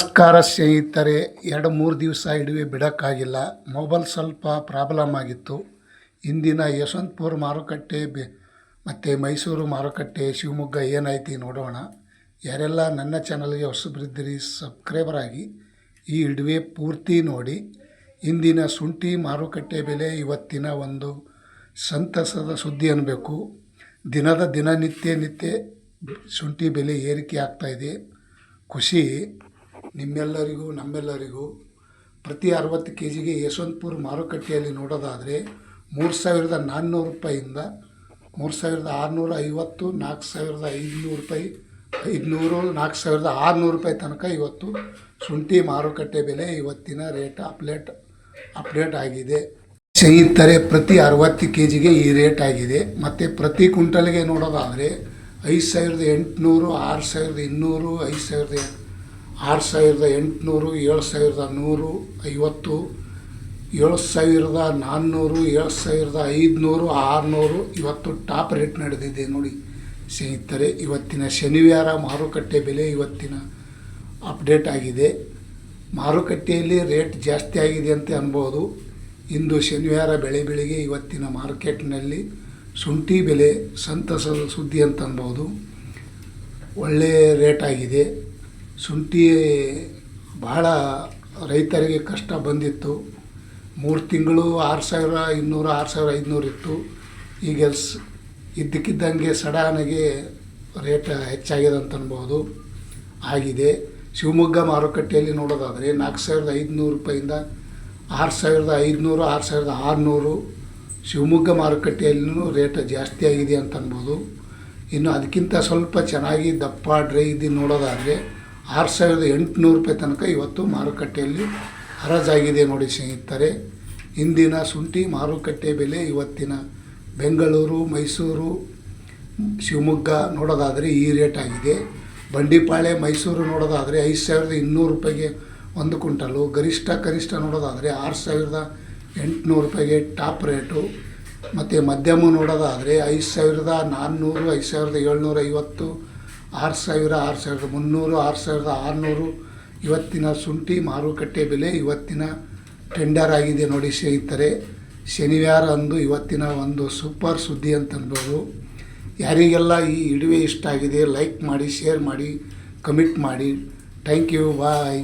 ನಮಸ್ಕಾರ ಸ್ನೇಹಿತರೆ, ಎರಡು ಮೂರು ದಿವಸ ಇಡುವೆ ಬಿಡೋಕ್ಕಾಗಿಲ್ಲ. ಮೊಬೈಲ್ ಸ್ವಲ್ಪ ಪ್ರಾಬ್ಲಮ್ ಆಗಿತ್ತು ಇಂದಿನ ಯಶವಂತಪುರ ಮಾರುಕಟ್ಟೆ ಬೆ, ಮತ್ತು ಮೈಸೂರು ಮಾರುಕಟ್ಟೆ ಶಿವಮೊಗ್ಗ ಏನಾಯ್ತು ನೋಡೋಣ. ಯಾರೆಲ್ಲ ನನ್ನ ಚಾನಲ್ಗೆ ಹೊಸಬ್ರಿದ್ದೀರಿ, ಸಬ್ಸ್ಕ್ರೈಬರ್ ಆಗಿ ಈ ಇಡುವೆ ಪೂರ್ತಿ ನೋಡಿ. ಇಂದಿನ ಶುಂಠಿ ಮಾರುಕಟ್ಟೆ ಬೆಲೆ ಇವತ್ತಿನ ಒಂದು ಸಂತಸದ ಸುದ್ದಿ ಅನ್ನಬೇಕು ದಿನದ ದಿನನಿತ್ಯ ನಿತ್ಯ ಶುಂಠಿ ಬೆಲೆ ಏರಿಕೆ ಆಗ್ತಾಯಿದೆ ಖುಷಿ. ನಿಮ್ಮೆಲ್ಲರಿಗೂ, ನಮ್ಮೆಲ್ಲರಿಗೂ ಪ್ರತಿ ಅರವತ್ತು ಕೆ ಜಿಗೆ ಯಶವಂತಪುರ ಮಾರುಕಟ್ಟೆಯಲ್ಲಿ ನೋಡೋದಾದರೆ ಮೂರು ಸಾವಿರದ ನಾನ್ನೂರು ರೂಪಾಯಿಂದ ಮೂರು ಸಾವಿರದ ಆರುನೂರ ಐವತ್ತು ನಾಲ್ಕು ಸಾವಿರದ ಐದುನೂರು ರೂಪಾಯಿ, ಐದುನೂರು ನಾಲ್ಕು ಸಾವಿರದ ಆರುನೂರು ರೂಪಾಯಿ ತನಕ ಇವತ್ತು ಶುಂಠಿ ಮಾರುಕಟ್ಟೆ ಬೆಲೆ ಇವತ್ತಿನ ರೇಟ್ ಅಪ್ಡೇಟ್ ಅಪ್ಡೇಟ್ ಆಗಿದೆ. ಸ್ನೇಹಿತರೆ, ಪ್ರತಿ ಅರವತ್ತು ಕೆ ಜಿಗೆ ಈ ರೇಟ್ ಆಗಿದೆ. ಮತ್ತು ಪ್ರತಿ ಕ್ವಿಂಟಲ್ಗೆ ನೋಡೋದಾದರೆ ಐದು ಸಾವಿರದ ಎಂಟುನೂರು, ಆರು ಸಾವಿರದ ಇನ್ನೂರು, ಐದು ಸಾವಿರದ ಆರು ಸಾವಿರದ ಎಂಟುನೂರು, ಏಳು ಸಾವಿರದ ನೂರು, ಐವತ್ತು, ಏಳು ಸಾವಿರದ ನಾನ್ನೂರು, ಏಳು ಸಾವಿರದ ಐದುನೂರು, ಆರುನೂರು, ಇವತ್ತು ಟಾಪ್ ರೇಟ್ ನಡೆದಿದೆ ನೋಡಿ. ಸ್ನೇಹಿತರೆ, ಇವತ್ತಿನ ಶನಿವಾರ ಮಾರುಕಟ್ಟೆ ಬೆಲೆ ಇವತ್ತಿನ ಅಪ್ಡೇಟ್ ಆಗಿದೆ. ಮಾರುಕಟ್ಟೆಯಲ್ಲಿ ರೇಟ್ ಜಾಸ್ತಿ ಆಗಿದೆ ಅಂತ ಅನ್ಬೋದು. ಇಂದು ಶನಿವಾರ ಬೆಳೆ ಬೆಳಿಗ್ಗೆ ಇವತ್ತಿನ ಮಾರ್ಕೆಟ್ನಲ್ಲಿ ಶುಂಠಿ ಬೆಲೆ ಸಂತಸದ ಸುದ್ದಿ ಅಂತ ಅನ್ಬೋದು. ಒಳ್ಳೆಯ ರೇಟ್ ಆಗಿದೆ. ಶುಂಠಿ ಭಾಳ ರೈತರಿಗೆ ಕಷ್ಟ ಬಂದಿತ್ತು. ಮೂರು ತಿಂಗಳು ಆರು ಸಾವಿರ ಇನ್ನೂರು, ಆರು ಸಾವಿರ ಐದುನೂರು ಇತ್ತು. ಈಗ ಇದ್ದಕ್ಕಿದ್ದಂಗೆ ಸಡನ್ನಾಗಿ ರೇಟ್ ಹೆಚ್ಚಾಗಿದೆ ಅಂತ ಅನ್ಬೋದು. ಆಗಿದೆ. ಶಿವಮೊಗ್ಗ ಮಾರುಕಟ್ಟೆಯಲ್ಲಿ ನೋಡೋದಾದರೆ ನಾಲ್ಕು ಸಾವಿರದ ಐದುನೂರು ರೂಪಾಯಿಂದ ಆರು ಸಾವಿರದ ಐದುನೂರು, ಆರು ಸಾವಿರದ ಆರುನೂರು ಶಿವಮೊಗ್ಗ ಮಾರುಕಟ್ಟೆಯಲ್ಲೂ ರೇಟ್ ಜಾಸ್ತಿ ಆಗಿದೆ ಅಂತ ಅನ್ಬೋದು. ಇನ್ನು ಅದಕ್ಕಿಂತ ಸ್ವಲ್ಪ ಚೆನ್ನಾಗಿ ದಪ್ಪ, ಡ್ರೈ ಇದ್ದು ನೋಡೋದಾದರೆ ಆರು ಸಾವಿರದ ಎಂಟುನೂರು ರೂಪಾಯಿ ತನಕ ಇವತ್ತು ಮಾರುಕಟ್ಟೆಯಲ್ಲಿ ಹರಾಜಾಗಿದೆ ನೋಡಿ ಸ್ನೇಹಿತರೆ. ಇಂದಿನ ಶುಂಠಿ ಮಾರುಕಟ್ಟೆ ಬೆಲೆ ಇವತ್ತಿನ ಬೆಂಗಳೂರು, ಮೈಸೂರು, ಶಿವಮೊಗ್ಗ ನೋಡೋದಾದರೆ ಈ ರೇಟ್ ಆಗಿದೆ. ಬಂಡಿಪಾಳೆ ಮೈಸೂರು ನೋಡೋದಾದರೆ ಐದು ಸಾವಿರದ ಇನ್ನೂರು ರೂಪಾಯಿಗೆ ಒಂದು ಕ್ವಿಂಟಲು. ಗರಿಷ್ಠ ಕನಿಷ್ಠ ನೋಡೋದಾದರೆ ಆರು ಸಾವಿರದ ಎಂಟುನೂರು ರೂಪಾಯಿಗೆ ಟಾಪ್ ರೇಟು. ಮತ್ತು ಮಧ್ಯಮ ನೋಡೋದಾದರೆ ಐದು ಸಾವಿರದ ನಾನ್ನೂರು, ಐದು ಸಾವಿರದ ಏಳ್ನೂರ ಐವತ್ತು ಆರು ಸಾವಿರ, ಆರು ಸಾವಿರದ ಮುನ್ನೂರು, ಆರು ಸಾವಿರದ ಆರುನೂರು. ಇವತ್ತಿನ ಶುಂಠಿ ಮಾರುಕಟ್ಟೆ ಬೆಲೆ ಇವತ್ತಿನ ಟೆಂಡರ್ ಆಗಿದೆ ನೋಡಿ ಸ್ನೇಹಿತರೆ. ಶನಿವಾರ ಅಂದು ಇವತ್ತಿನ ಒಂದು ಸೂಪರ್ ಸುದ್ದಿ ಅಂತ ಅನ್ಬೋದು. ಯಾರಿಗೆಲ್ಲ ಈ ಇಡುವೆ ಇಷ್ಟ ಆಗಿದೆ ಲೈಕ್ ಮಾಡಿ ಶೇರ್ ಮಾಡಿ ಕಮೆಂಟ್ ಮಾಡಿ. Thank you bye